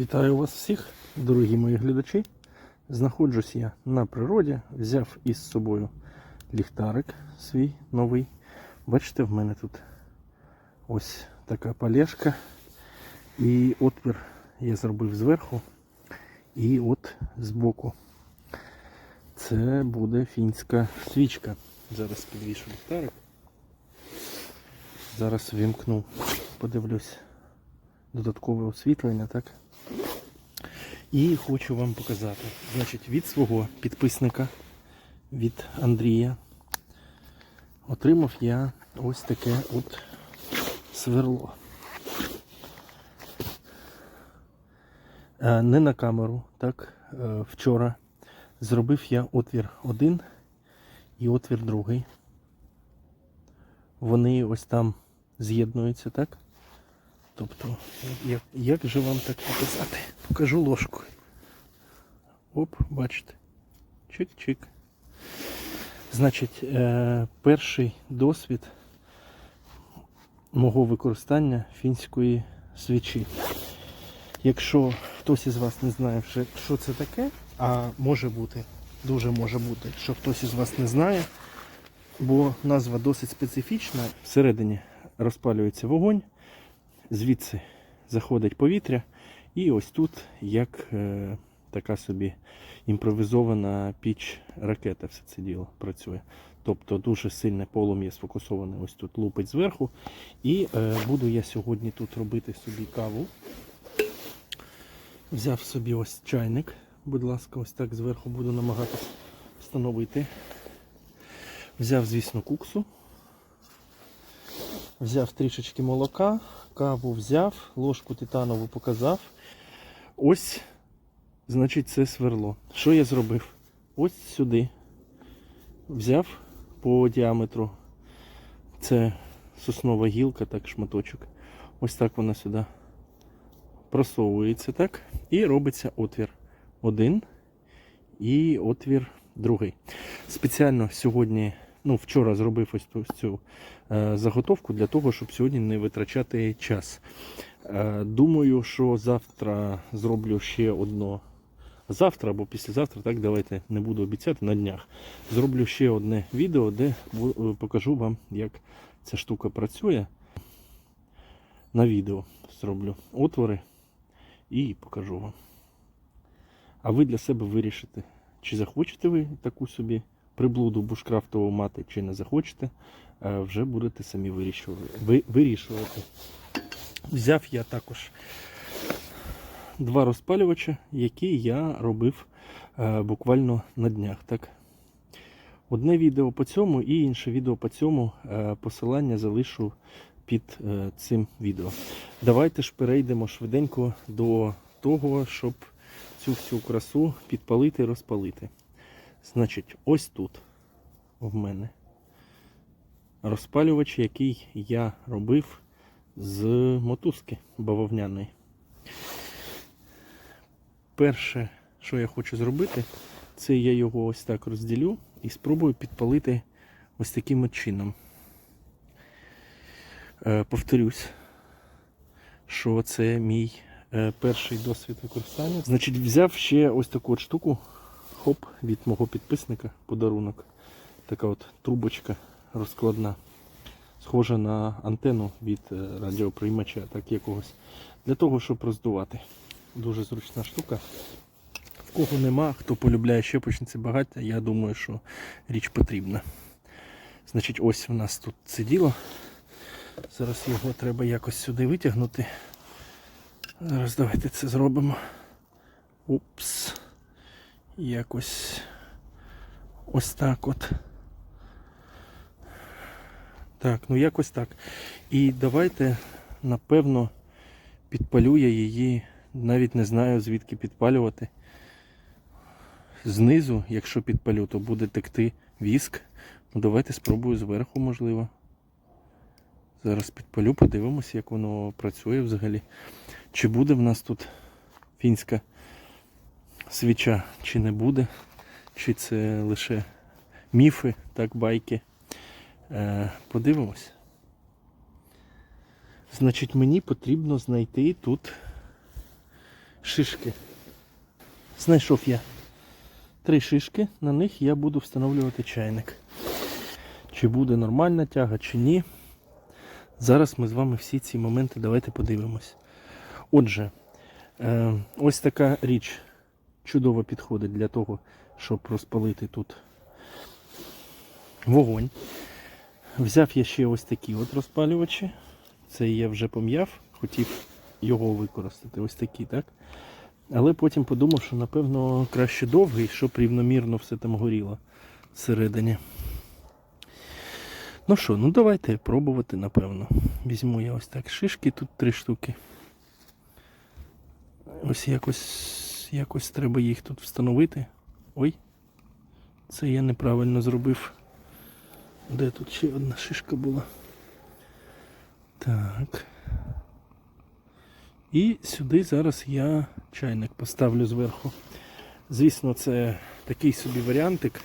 Вітаю вас всіх, дорогі мої глядачі. Знаходжусь я на природі, взяв із собою ліхтарик свій новий. Бачите, в мене тут ось така палешка. І отвір я зробив зверху. І от збоку. Це буде фінська свічка. Зараз підвішу ліхтарик. Зараз вімкну, подивлюсь додаткове освітлення, так? І хочу вам показати. Значить, від свого підписника, від Андрія, отримав я ось таке от сверло. Е, Не на камеру, так, е, вчора зробив я отвір один і отвір другий. Вони ось там з'єднуються, так? Тобто, як, як же вам так показати? Покажу ложкою. Оп, бачите. Чик-чик. Значить, е, перший досвід мого використання фінської свічі. Якщо хтось із вас не знає, ще, що це таке, а може бути, дуже може бути, що хтось із вас не знає, бо назва досить специфічна. Всередині розпалюється вогонь звідси заходить повітря, і ось тут як е, така собі імпровізована піч ракета все це діло працює. Тобто дуже сильне полум'я сфокусоване ось тут лупить зверху. І е, буду я сьогодні тут робити собі каву. Взяв собі ось чайник, будь ласка, ось так зверху буду намагатись встановити. Взяв, звісно, куксу. Взяв трішечки молока, каву взяв, ложку титанову показав. Ось, значить, це сверло. Що я зробив? Ось сюди. Взяв по діаметру. Це соснова гілка, так, шматочок. Ось так вона сюди просовується, так? І робиться отвір один і отвір другий. Спеціально сьогодні ну, вчора зробив ось ту- цю е, заготовку для того, щоб сьогодні не витрачати час. Е, думаю, що завтра зроблю ще одно. Завтра або післязавтра, так давайте не буду обіцяти на днях. Зроблю ще одне відео, де е, покажу вам, як ця штука працює. На відео зроблю отвори і покажу вам. А ви для себе вирішите, чи захочете ви таку собі приблуду бушкрафтову мати, чи не захочете, е, вже будете самі вирішувати. Взяв я також два розпалювача, які я робив е, буквально на днях. Так? Одне відео по цьому і інше відео по цьому е, посилання залишу під цим відео. Давайте ж перейдемо швиденько до того, щоб цю всю красу підпалити і розпалити. Значить, ось тут в мене розпалювач, який я робив з мотузки бавовняної. Перше, що я хочу зробити, це я його ось так розділю і спробую підпалити ось таким чином. Е, повторюсь, що це мій е, перший досвід використання. Значить, взяв ще ось таку от штуку, хоп, від мого підписника подарунок. Така от трубочка розкладна. Схожа на антенну від е, радіоприймача, так якогось. Для того, щоб роздувати. Дуже зручна штука. Кого нема, хто полюбляє щепочниці багаття, я думаю, що річ потрібна. Значить, ось у нас тут це діло. Зараз його треба якось сюди витягнути. Зараз давайте це зробимо. Упс. Якось ось так от. Так, ну якось так. І давайте, напевно, підпалю я її, навіть не знаю звідки підпалювати. Знизу, якщо підпалю, то буде текти віск. Ну давайте спробую зверху, можливо. Зараз підпалю, подивимося, як воно працює взагалі. Чи буде в нас тут фінська свіча, чи не буде, чи це лише міфи, так, байки. Е, подивимось. Значить, мені потрібно знайти тут шишки. Знайшов я три шишки, на них я буду встановлювати чайник. Чи буде нормальна тяга, чи ні. Зараз ми з вами всі ці моменти давайте подивимось. Отже, е, ось така річ чудово підходить для того, щоб розпалити тут вогонь. Взяв я ще ось такі от розпалювачі. Це я вже пом'яв, хотів його використати. Ось такі, так? Але потім подумав, що напевно краще довгий, щоб рівномірно все там горіло всередині. Ну що, ну давайте пробувати, напевно. Візьму я ось так шишки, тут три штуки. Ось якось, якось треба їх тут встановити. Ой, це я неправильно зробив. Де тут ще одна шишка була? Так. І сюди зараз я чайник поставлю зверху. Звісно, це такий собі варіантик,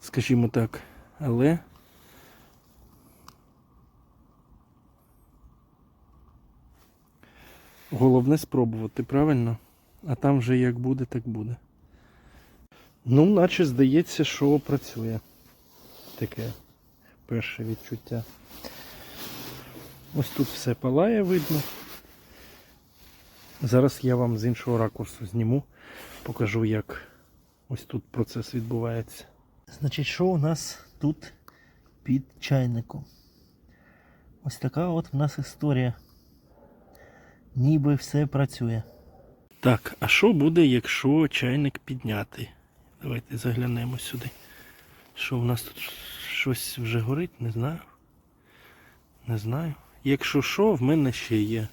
скажімо так, але головне спробувати, правильно? А там вже як буде, так буде. Ну, наче здається, що працює. Таке перше відчуття. Ось тут все палає, видно. Зараз я вам з іншого ракурсу зніму, покажу, як ось тут процес відбувається. Значить, що у нас тут під чайником? Ось така от в нас історія. Ніби все працює. Так, а що буде, якщо чайник підняти? Давайте заглянемо сюди. Що в нас тут щось вже горить, не знаю. Не знаю. Якщо що, в мене ще є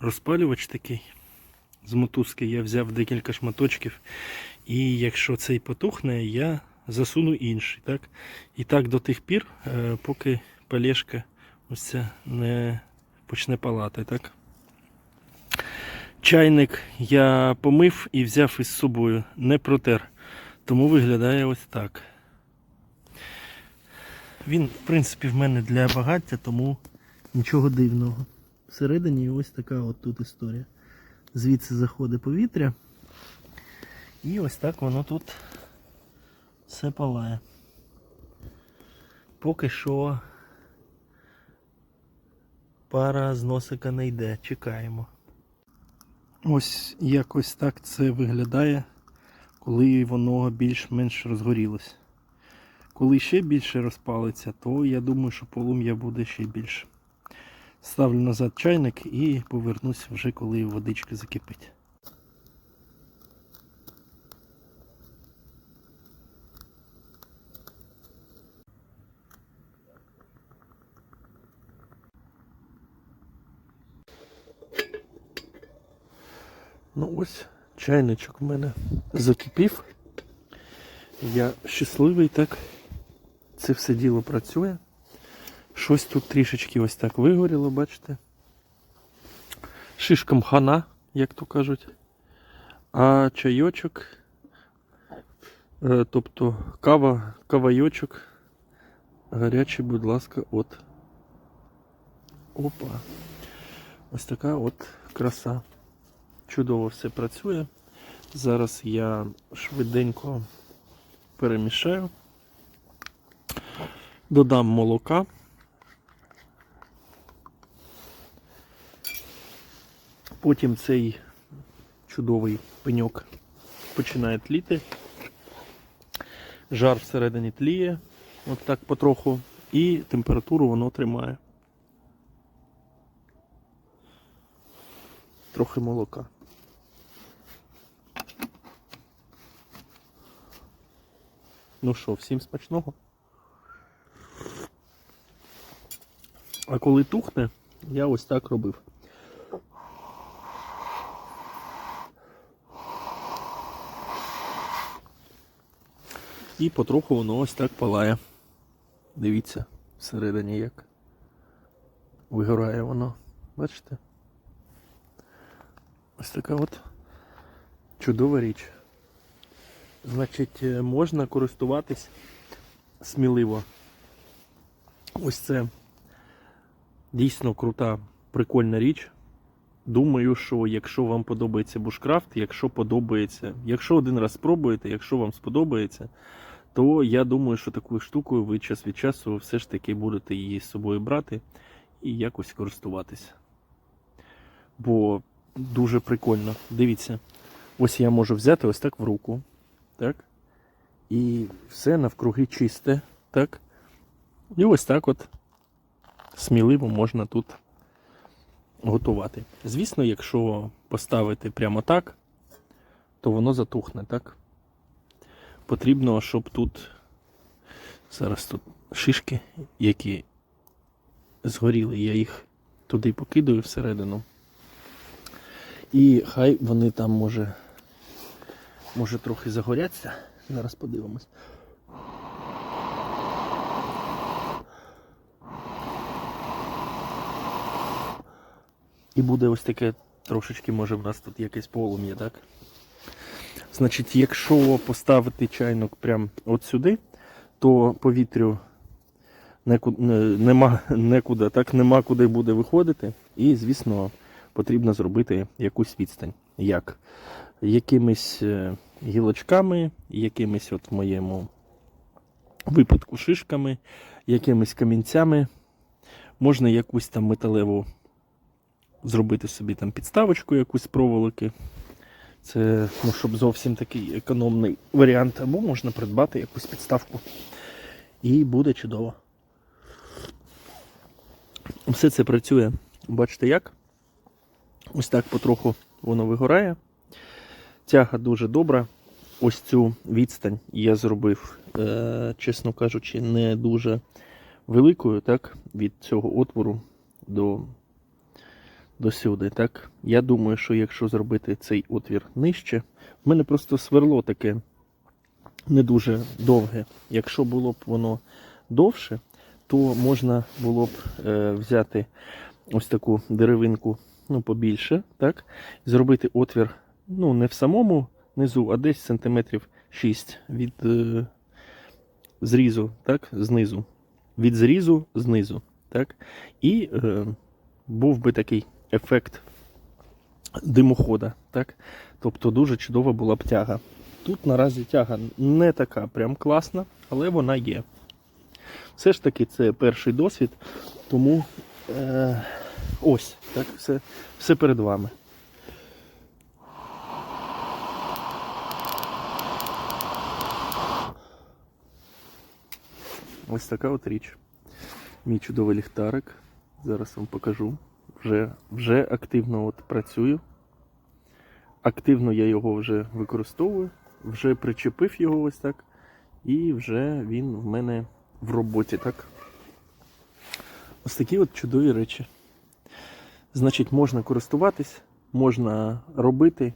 розпалювач такий. З мотузки я взяв декілька шматочків. І якщо цей потухне, я засуну інший. Так? І так до тих пір, е, поки палешка ось ця не почне палати. Так? Чайник я помив і взяв із собою, не протер. Тому виглядає ось так. Він, в принципі, в мене для багаття, тому нічого дивного. Всередині ось така от тут історія. Звідси заходить повітря. І ось так воно тут все палає. Поки що пара з носика не йде, чекаємо. Ось якось так це виглядає, коли воно більш-менш розгорілось. Коли ще більше розпалиться, то я думаю, що полум'я буде ще більше. Ставлю назад чайник і повернусь вже коли водичка закипить. Ну ось чайничок в мене закипів. Я щасливий так. Це все діло працює. Щось тут трішечки ось так вигоріло, бачите? Шишкам хана, як то кажуть. А чайочок, е, тобто кава, кавайочок, гарячий, будь ласка, от. Опа. Ось така от краса. Чудово все працює. Зараз я швиденько перемішаю. Додам молока. Потім цей чудовий пеньок починає тліти. Жар всередині тліє, от так потроху, і температуру воно тримає. Трохи молока. Ну що, всім смачного? А коли тухне, я ось так робив. І потроху воно ось так палає. Дивіться, всередині як вигорає воно. Бачите? Ось така от чудова річ. Значить, е, можна користуватись сміливо. Ось це дійсно крута, прикольна річ. думаю, що якщо вам подобається бушкрафт, якщо подобається, якщо один раз спробуєте, якщо вам сподобається, то я думаю, що такою штукою ви час від часу все ж таки будете її з собою брати і якось користуватися. Бо дуже прикольно. Дивіться, ось я можу взяти ось так в руку. Так? І все навкруги чисте. Так? І ось так от сміливо можна тут готувати. Звісно, якщо поставити прямо так, то воно затухне, так? Потрібно, щоб тут зараз тут шишки, які згоріли, я їх туди покидаю всередину. І хай вони там може, може трохи загоряться. Зараз подивимось. І буде ось таке трошечки, може в нас тут якесь полум'я, так? Значить, якщо поставити чайник прямо от сюди, то повітрю нема, некуди, так нема куди буде виходити. І, звісно, потрібно зробити якусь відстань. Як? Якимись е, гілочками, якимись, от в моєму випадку, шишками, якимись камінцями. Можна якусь там металеву зробити собі там підставочку якусь проволоки. Це, ну, щоб зовсім такий економний варіант. Або можна придбати якусь підставку. І буде чудово. Все це працює, бачите як? Ось так потроху воно вигорає. Тяга дуже добра. Ось цю відстань я зробив, е, чесно кажучи, не дуже великою, так, від цього отвору до, до сюди. Так. Я думаю, що якщо зробити цей отвір нижче, в мене просто сверло таке не дуже довге. Якщо було б воно довше, то можна було б е, взяти ось таку деревинку ну, побільше, так, зробити отвір ну, не в самому низу, а десь сантиметрів 6 від е, зрізу, так, знизу. Від зрізу знизу. Так, і е, був би такий ефект димохода. Так? Тобто дуже чудова була б тяга. Тут наразі тяга не така прям класна, але вона є. Все ж таки, це перший досвід, тому е, ось, так, все, все перед вами. Ось така от річ. Мій чудовий ліхтарик. Зараз вам покажу. Вже, вже активно от працюю. Активно я його вже використовую, вже причепив його ось так. І вже він в мене в роботі, так? Ось такі от чудові речі. Значить, можна користуватись, можна робити,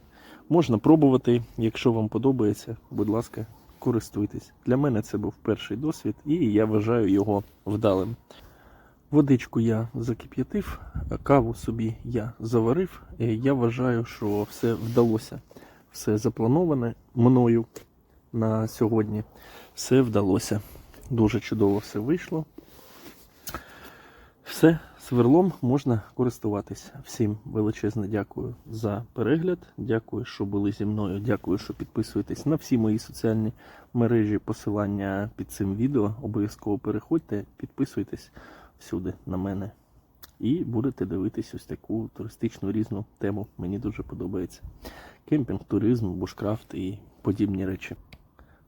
можна пробувати. Якщо вам подобається, будь ласка, користуйтесь. Для мене це був перший досвід, і я вважаю його вдалим. Водичку я закип'ятив, каву собі я заварив. Я вважаю, що все вдалося. Все заплановане мною на сьогодні. Все вдалося. Дуже чудово все вийшло. Все, сверлом можна користуватись. Всім величезне дякую за перегляд. Дякую, що були зі мною. Дякую, що підписуєтесь на всі мої соціальні мережі. Посилання під цим відео. Обов'язково переходьте, підписуйтесь всюди на мене. І будете дивитись ось таку туристичну різну тему. Мені дуже подобається. Кемпінг, туризм, бушкрафт і подібні речі.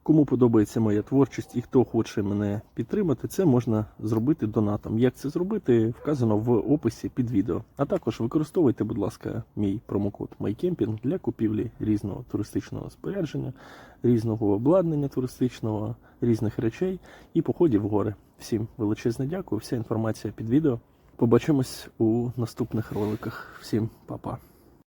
Кому подобається моя творчість і хто хоче мене підтримати, це можна зробити донатом. Як це зробити, вказано в описі під відео. А також використовуйте, будь ласка, мій промокод MyCamping для купівлі різного туристичного спорядження, різного обладнання туристичного, різних речей і походів в гори. Всім величезне дякую. Вся інформація під відео. Побачимось у наступних роликах. Всім па-па.